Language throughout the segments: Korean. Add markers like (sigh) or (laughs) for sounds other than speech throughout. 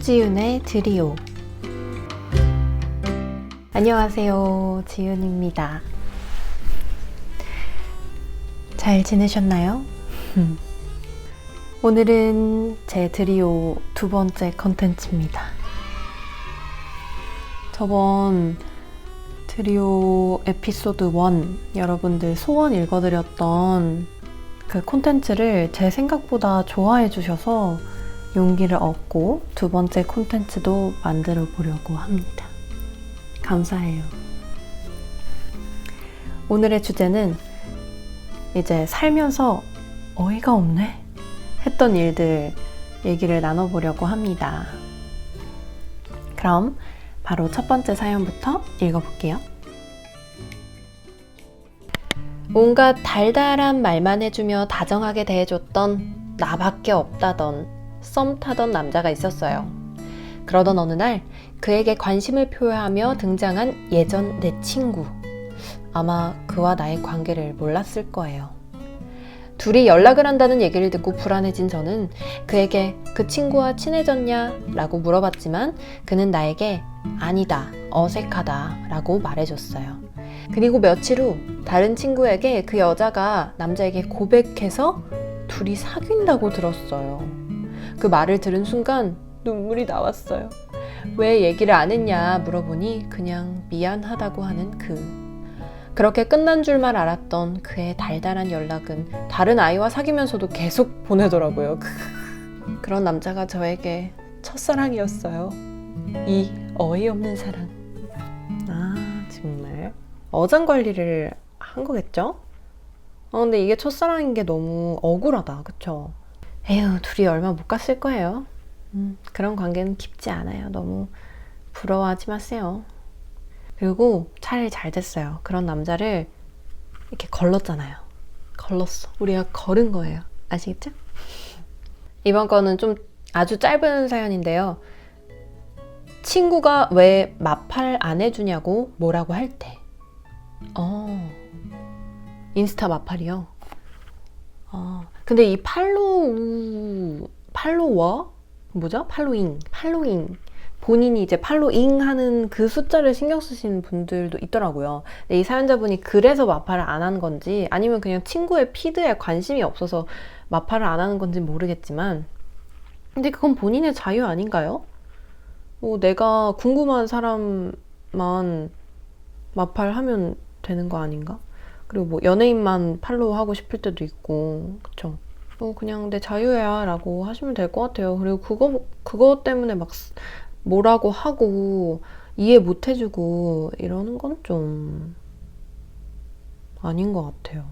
수지윤의 드리오. 안녕하세요. 지윤입니다. 잘 지내셨나요? (laughs) 오늘은 제 드리오 두 번째 컨텐츠입니다. 저번 드리오 에피소드 1 여러분들 소원 읽어드렸던 그 콘텐츠를 제 생각보다 좋아해 주셔서 용기를 얻고 두 번째 콘텐츠도 만들어 보려고 합니다. 감사해요. 오늘의 주제는 이제 살면서 어이가 없네? 했던 일들 얘기를 나눠보려고 합니다. 그럼 바로 첫 번째 사연부터 읽어볼게요. 온갖 달달한 말만 해주며 다정하게 대해줬던 나밖에 없다던 썸 타던 남자가 있었어요. 그러던 어느 날 그에게 관심을 표하며 등장한 예전 내 친구. 아마 그와 나의 관계를 몰랐을 거예요. 둘이 연락을 한다는 얘기를 듣고 불안해진 저는 그에게 그 친구와 친해졌냐? 라고 물어봤지만 그는 나에게 아니다, 어색하다 라고 말해줬어요. 그리고 며칠 후 다른 친구에게 그 여자가 남자에게 고백해서 둘이 사귄다고 들었어요. 그 말을 들은 순간 눈물이 나왔어요. 왜 얘기를 안 했냐 물어보니 그냥 미안하다고 하는 그. 그렇게 끝난 줄만 알았던 그의 달달한 연락은 다른 아이와 사귀면서도 계속 보내더라고요. (laughs) 그런 남자가 저에게 첫사랑이었어요. 이 어이없는 사랑. 아, 정말. 어장 관리를 한 거겠죠? 어, 근데 이게 첫사랑인 게 너무 억울하다. 그쵸? 에휴, 둘이 얼마 못 갔을 거예요. 음, 그런 관계는 깊지 않아요. 너무 부러워하지 마세요. 그리고 차라리 잘 됐어요. 그런 남자를 이렇게 걸렀잖아요. 걸렀어. 우리가 걸은 거예요. 아시겠죠? 이번 거는 좀 아주 짧은 사연인데요. 친구가 왜 마팔 안 해주냐고 뭐라고 할 때. 어, 인스타 마팔이요. 어, 근데 이 팔로우, 팔로워? 뭐죠? 팔로잉, 팔로잉. 본인이 이제 팔로잉 하는 그 숫자를 신경 쓰시는 분들도 있더라고요. 이 사연자분이 그래서 마팔을 안한 건지 아니면 그냥 친구의 피드에 관심이 없어서 마팔을 안 하는 건지 모르겠지만 근데 그건 본인의 자유 아닌가요? 뭐 내가 궁금한 사람만 마팔 하면 되는 거 아닌가? 그리고 뭐 연예인만 팔로우 하고 싶을 때도 있고 그쵸? 뭐 그냥 내 자유야 라고 하시면 될 것 같아요. 그리고 그거, 그거 때문에 막 뭐라고 하고 이해 못 해주고 이러는 건 좀 아닌 것 같아요.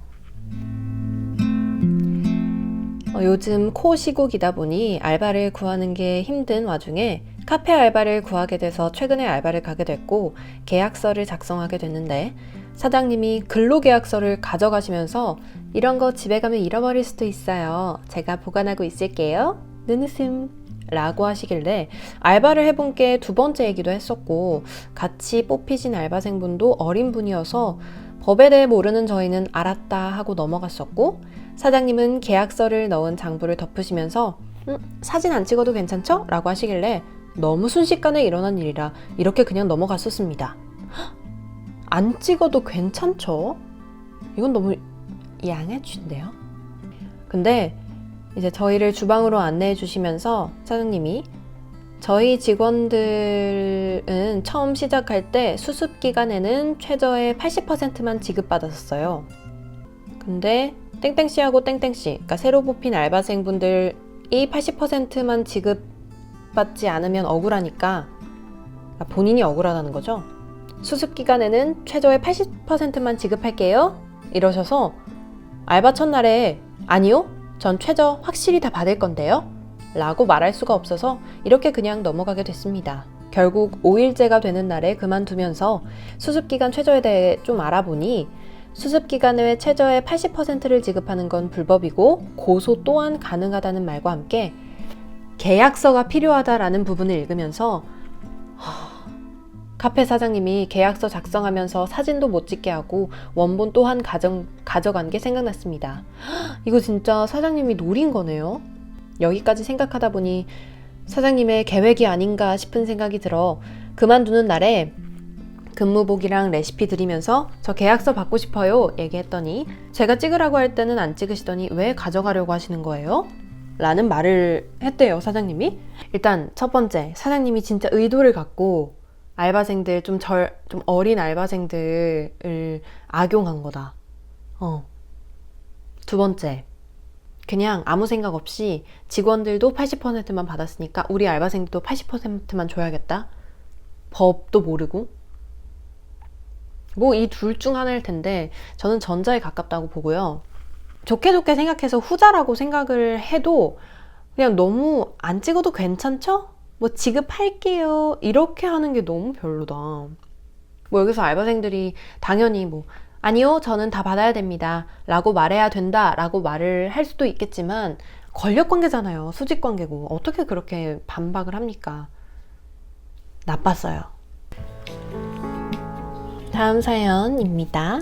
어, 요즘 코 시국이다 보니 알바를 구하는 게 힘든 와중에 카페 알바를 구하게 돼서 최근에 알바를 가게 됐고 계약서를 작성하게 됐는데 사장님이 근로계약서를 가져가시면서 이런 거 집에 가면 잃어버릴 수도 있어요. 제가 보관하고 있을게요. 눈웃음. 라고 하시길래 알바를 해본 게 두 번째이기도 했었고 같이 뽑히신 알바생분도 어린 분이어서 법에 대해 모르는 저희는 알았다 하고 넘어갔었고 사장님은 계약서를 넣은 장부를 덮으시면서 음, 사진 안 찍어도 괜찮죠? 라고 하시길래 너무 순식간에 일어난 일이라 이렇게 그냥 넘어갔었습니다. 안 찍어도 괜찮죠? 이건 너무 양아치인데요? 근데 이제 저희를 주방으로 안내해 주시면서 사장님이 저희 직원들은 처음 시작할 때 수습 기간에는 최저의 80%만 지급받았어요. 근데 땡땡씨하고 땡땡씨, 그러니까 새로 뽑힌 알바생분들이 80%만 지급받지 않으면 억울하니까 그러니까 본인이 억울하다는 거죠. 수습 기간에는 최저의 80%만 지급할게요. 이러셔서 알바 첫날에 아니요? 전 최저 확실히 다 받을 건데요? 라고 말할 수가 없어서 이렇게 그냥 넘어가게 됐습니다. 결국 5일째가 되는 날에 그만두면서 수습기간 최저에 대해 좀 알아보니 수습기간 외 최저의 80%를 지급하는 건 불법이고 고소 또한 가능하다는 말과 함께 계약서가 필요하다라는 부분을 읽으면서 카페 사장님이 계약서 작성하면서 사진도 못 찍게 하고 원본 또한 가정, 가져간 게 생각났습니다. 이거 진짜 사장님이 노린 거네요. 여기까지 생각하다 보니 사장님의 계획이 아닌가 싶은 생각이 들어 그만두는 날에 근무복이랑 레시피 드리면서 저 계약서 받고 싶어요 얘기했더니 제가 찍으라고 할 때는 안 찍으시더니 왜 가져가려고 하시는 거예요? 라는 말을 했대요 사장님이 일단 첫 번째 사장님이 진짜 의도를 갖고 알바생들 좀 절 좀 어린 알바생들을 악용한 거다 어. 두 번째 그냥 아무 생각 없이 직원들도 80%만 받았으니까 우리 알바생들도 80%만 줘야겠다 법도 모르고 뭐 이 둘 중 하나일 텐데 저는 전자에 가깝다고 보고요. 좋게 좋게 생각해서 후자라고 생각을 해도 그냥 너무 안 찍어도 괜찮죠? 뭐 지급할게요. 이렇게 하는 게 너무 별로다. 뭐 여기서 알바생들이 당연히 뭐 아니요, 저는 다 받아야 됩니다. 라고 말해야 된다. 라고 말을 할 수도 있겠지만 권력 관계잖아요. 수직 관계고. 어떻게 그렇게 반박을 합니까? 나빴어요. 다음 사연입니다.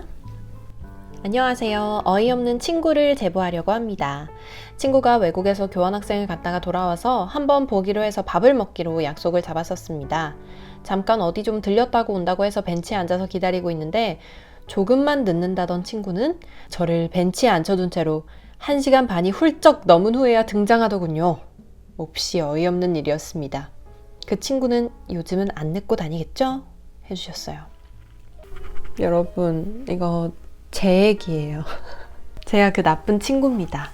안녕하세요. 어이없는 친구를 제보하려고 합니다. 친구가 외국에서 교환학생을 갔다가 돌아와서 한번 보기로 해서 밥을 먹기로 약속을 잡았었습니다. 잠깐 어디 좀 들렸다고 온다고 해서 벤치에 앉아서 기다리고 있는데 조금만 늦는다던 친구는 저를 벤치에 앉혀둔 채로 1시간 반이 훌쩍 넘은 후에야 등장하더군요. 몹시 어이없는 일이었습니다. 그 친구는 요즘은 안 늦고 다니겠죠? 해주셨어요. 여러분, 이거 제 얘기예요. (laughs) 제가 그 나쁜 친구입니다.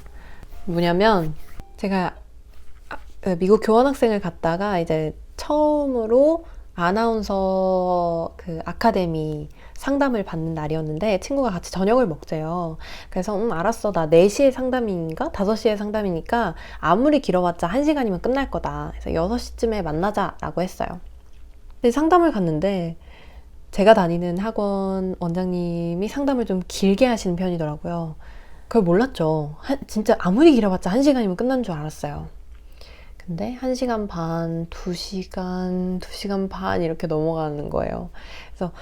뭐냐면, 제가 아, 그 미국 교환학생을 갔다가 이제 처음으로 아나운서 그 아카데미 상담을 받는 날이었는데 친구가 같이 저녁을 먹재요. 그래서 음 알았어 나 4시에 상담인가 5시에 상담이니까 아무리 길어봤자 1시간이면 끝날 거다. 그래서 6시쯤에 만나자라고 했어요. 근데 상담을 갔는데 제가 다니는 학원 원장님이 상담을 좀 길게 하시는 편이더라고요. 그걸 몰랐죠. 한, 진짜 아무리 길어봤자 1시간이면 끝난 줄 알았어요. 근데 1시간 반, 2시간, 2시간 반 이렇게 넘어가는 거예요. 그래서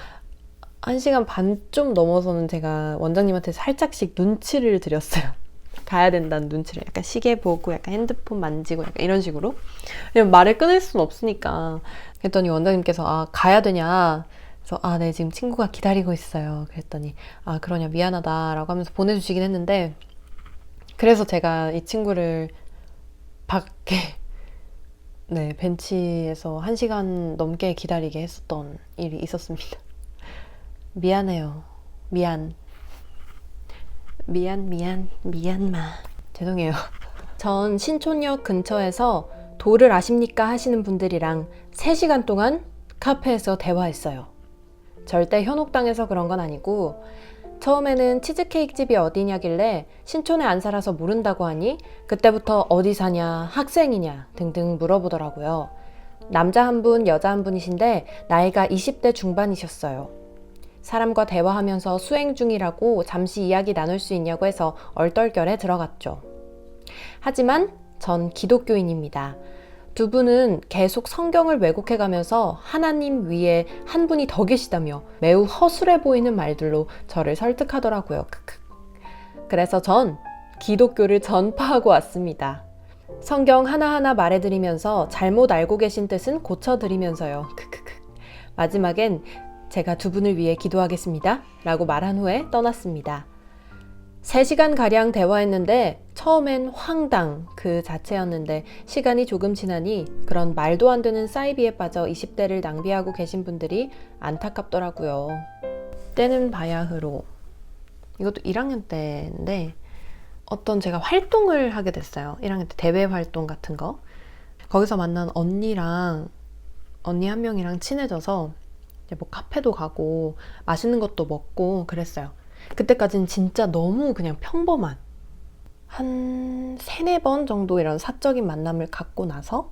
1시간 반 좀 넘어서는 제가 원장님한테 살짝씩 눈치를 드렸어요. (laughs) 가야 된다는 눈치를 약간 시계 보고 약간 핸드폰 만지고 약간 이런 식으로 왜냐면 말을 끊을 수는 없으니까 그랬더니 원장님께서 아 가야 되냐 그래서 아 네 지금 친구가 기다리고 있어요 그랬더니 아 그러냐 미안하다라고 하면서 보내주시긴 했는데 그래서 제가 이 친구를 밖에 (laughs) 네, 벤치에서 한 시간 넘게 기다리게 했었던 일이 있었습니다. 미안해요. 미안. 미안, 미안, 미안마. 죄송해요. 전 신촌역 근처에서 도를 아십니까 하시는 분들이랑 3시간 동안 카페에서 대화했어요. 절대 현혹당해서 그런 건 아니고 처음에는 치즈케이크 집이 어디냐길래 신촌에 안 살아서 모른다고 하니 그때부터 어디 사냐, 학생이냐 등등 물어보더라고요. 남자 한 분, 여자 한 분이신데 나이가 20대 중반이셨어요. 사람과 대화하면서 수행 중이라고 잠시 이야기 나눌 수 있냐고 해서 얼떨결에 들어갔죠. 하지만 전 기독교인입니다. 두 분은 계속 성경을 왜곡해 가면서 하나님 위에 한 분이 더 계시다며 매우 허술해 보이는 말들로 저를 설득하더라고요. 그래서 전 기독교를 전파하고 왔습니다. 성경 하나하나 말해드리면서 잘못 알고 계신 뜻은 고쳐드리면서요. 마지막엔 제가 두 분을 위해 기도하겠습니다. 라고 말한 후에 떠났습니다. 3시간가량 대화했는데 처음엔 황당 그 자체였는데 시간이 조금 지나니 그런 말도 안 되는 사이비에 빠져 20대를 낭비하고 계신 분들이 안타깝더라고요. 때는 바야흐로 이것도 1학년 때인데 어떤 제가 활동을 하게 됐어요. 1학년 때 대외 활동 같은 거. 거기서 만난 언니랑 언니 한 명이랑 친해져서 뭐 카페도 가고 맛있는 것도 먹고 그랬어요. 그때까지는 진짜 너무 그냥 평범한 한 세네 번 정도 이런 사적인 만남을 갖고 나서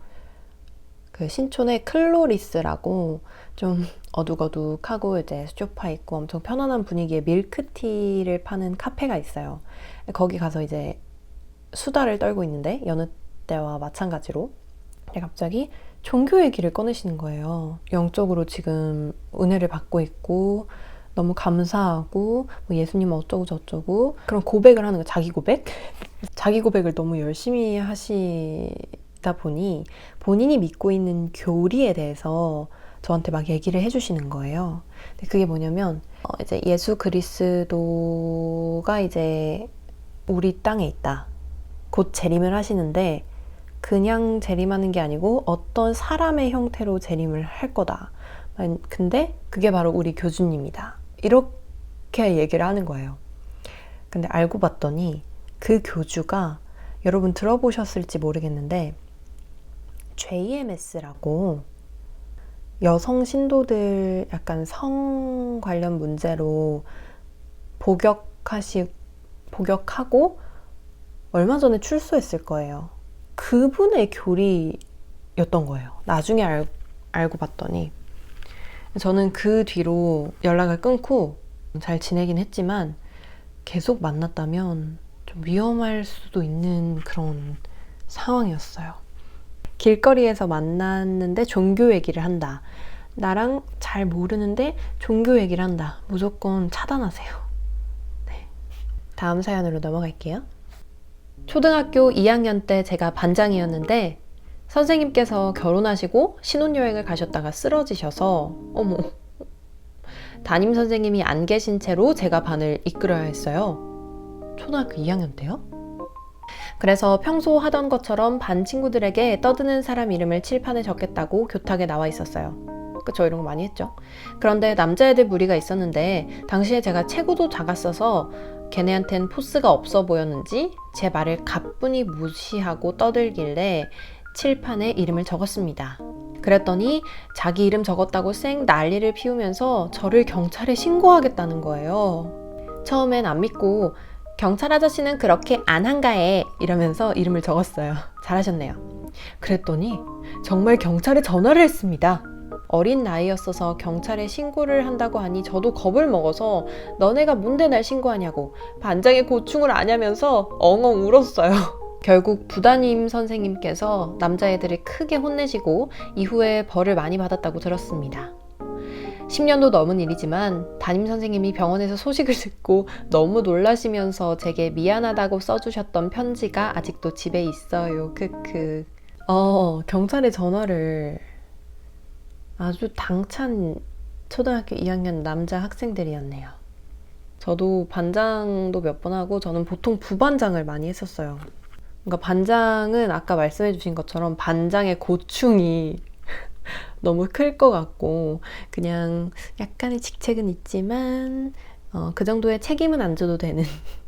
그 신촌의 클로리스라고 좀 어둑어둑하고 이제 소파 있고 엄청 편안한 분위기의 밀크티를 파는 카페가 있어요. 거기 가서 이제 수다를 떨고 있는데 여느 때와 마찬가지로 갑자기 종교 얘기를 꺼내시는 거예요. 영적으로 지금 은혜를 받고 있고 너무 감사하고 뭐 예수님 어쩌고 저쩌고 그런 고백을 하는 거 자기 고백 자기 고백을 너무 열심히 하시는 교주다 보니 본인이 믿고 있는 교리에 대해서 저한테 막 얘기를 해주시는 거예요. 근데 그게 뭐냐면 어, 이제 예수 그리스도가 이제 우리 땅에 있다. 곧 재림을 하시는데 그냥 재림하는 게 아니고 어떤 사람의 형태로 재림을 할 거다. 만- 근데 그게 바로 우리 교주님이다. 이렇게 얘기를 하는 거예요. 근데 알고 봤더니 그 교주가 여러분 들어보셨을지 모르겠는데 JMS라고 여성 신도들 약간 성 관련 문제로 복역하시 복역하고 얼마 전에 출소했을 거예요. 그분의 교리였던 거예요. 나중에 알, 알고 봤더니 저는 그 뒤로 연락을 끊고 잘 지내긴 했지만 계속 만났다면 좀 위험할 수도 있는 그런 상황이었어요. 길거리에서 만났는데 종교 얘기를 한다. 나랑 잘 모르는데 종교 얘기를 한다. 무조건 차단하세요. 네. 다음 사연으로 넘어갈게요. 초등학교 2학년 때 제가 반장이었는데 선생님께서 결혼하시고 신혼여행을 가셨다가 쓰러지셔서 어머 담임 선생님이 안 계신 채로 제가 반을 이끌어야 했어요. 초등학교 2학년 때요? 그래서 평소 하던 것처럼 반 친구들에게 떠드는 사람 이름을 칠판에 적겠다고 교탁에 나와 있었어요. 그쵸, 이런 거 많이 했죠. 그런데 남자애들 무리가 있었는데, 당시에 제가 체구도 작았어서 걔네한텐 포스가 없어 보였는지 제 말을 가뿐히 무시하고 떠들길래 칠판에 이름을 적었습니다. 그랬더니 자기 이름 적었다고 쌩 난리를 피우면서 저를 경찰에 신고하겠다는 거예요. 처음엔 안 믿고 경찰 아저씨는 그렇게 안 한가해 이러면서 이름을 적었어요. (laughs) 잘하셨네요. 그랬더니 정말 경찰에 전화를 했습니다. 어린 나이였어서 경찰에 신고를 한다고 하니 저도 겁을 먹어서 너네가 뭔데 날 신고하냐고 반장의 고충을 아냐면서 엉엉 울었어요. (laughs) 결국 부담임 선생님께서 남자애들을 크게 혼내시고 이후에 벌을 많이 받았다고 들었습니다. 10년도 넘은 일이지만 담임 선생님이 병원에서 소식을 (laughs) 듣고 너무 놀라시면서 제게 미안하다고 써주셨던 편지가 아직도 집에 있어요. 크크. 어, 경찰에 전화를 아주 당찬 초등학교 2학년 남자 학생들이었네요. 저도 반장도 몇 번 하고 저는 보통 부반장을 많이 했었어요. 그러니까 반장은 아까 말씀해 주신 것처럼 반장의 고충이 (laughs) 너무 클 것 같고 그냥 약간의 직책은 있지만 어, 그 정도의 책임은 안 져도 되는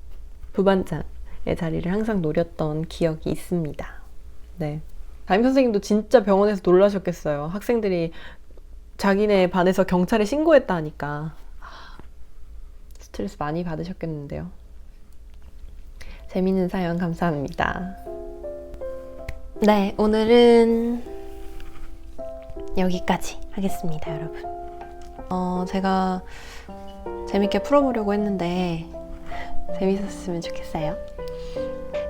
(laughs) 부반장의 자리를 항상 노렸던 기억이 있습니다. 네. 담임 선생님도 진짜 병원에서 놀라셨겠어요. 학생들이 자기네 반에서 경찰에 신고했다 하니까 아, 스트레스 많이 받으셨겠는데요. 재밌는 사연 감사합니다. 네, 오늘은 여기까지 하겠습니다, 여러분. 어, 제가 재밌게 풀어보려고 했는데 재밌었으면 좋겠어요.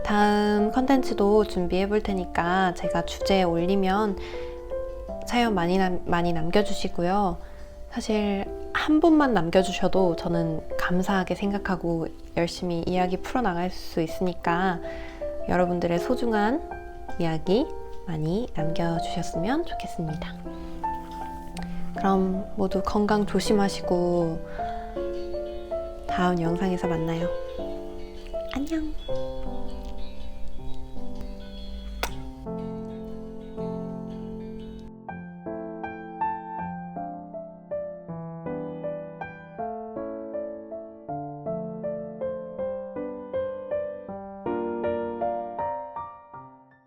다음 컨텐츠도 준비해 볼 테니까 제가 주제 올리면 사연 많이 남, 많이 남겨주시고요. 사실 한 분만 남겨주셔도 저는 감사하게 생각하고 열심히 이야기 풀어나갈 수 있으니까 여러분들의 소중한 이야기 많이 남겨주셨으면 좋겠습니다. 그럼 모두 건강 조심하시고 다음 영상에서 만나요. 안녕!